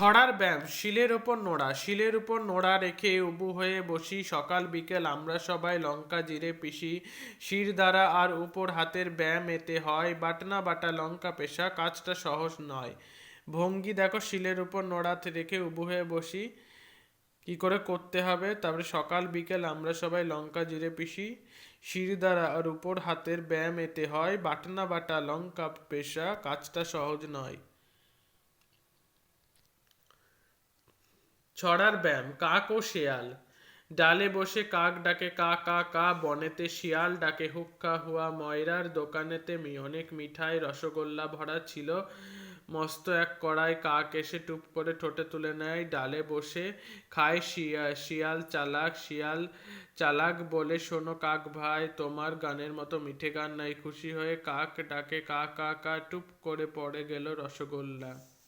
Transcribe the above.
ছড়ার ব্যায়াম, শিলের ওপর নোড়া। শিলের উপর নোড়া রেখে উবু হয়ে বসি। সকাল, বিকেল আমরা সবাই লঙ্কা জিরে পিষি শির দ্বারা আর উপর হাতের ব্যায়াম এতে হয়। বাটনা বাটা লঙ্কা পেশা কাজটা সহজ নয়। ভঙ্গি দেখো, শিলের উপর নোড়াতে রেখে উবু হয়ে বসি। কি করে করতে হবে? তারপরে সকাল, বিকেল আমরা সবাই লঙ্কা জিরে পিষি শির দ্বারা আর উপর হাতের ব্যায়াম এতে হয়। বাটনা বাটা লঙ্কা পেশা কাজটা সহজ নয়। ছড়ার ব্যায়াম, কাক ও শেয়াল। ডালে বসে কাক ডাকে কা কা কা, বনেতে শিয়াল ডাকে হুক্কা হুয়া, ময়রার দোকানেতে মি অনেক মিঠাই, রসগোল্লা ভরা ছিল। মস্ত এক কড়াই কাক এসে টুপ করে ঠোঁটে তুলে নেয়। ডালে বসে খায় শিয়া শিয়াল চালাক শিয়াল চালাক বলে, শোনো কাক ভাই, তোমার গানের মতো মিঠে গান নাই। খুশি হয়ে কাক ডাকে কা কা কা, টুপ করে পড়ে গেল রসগোল্লা।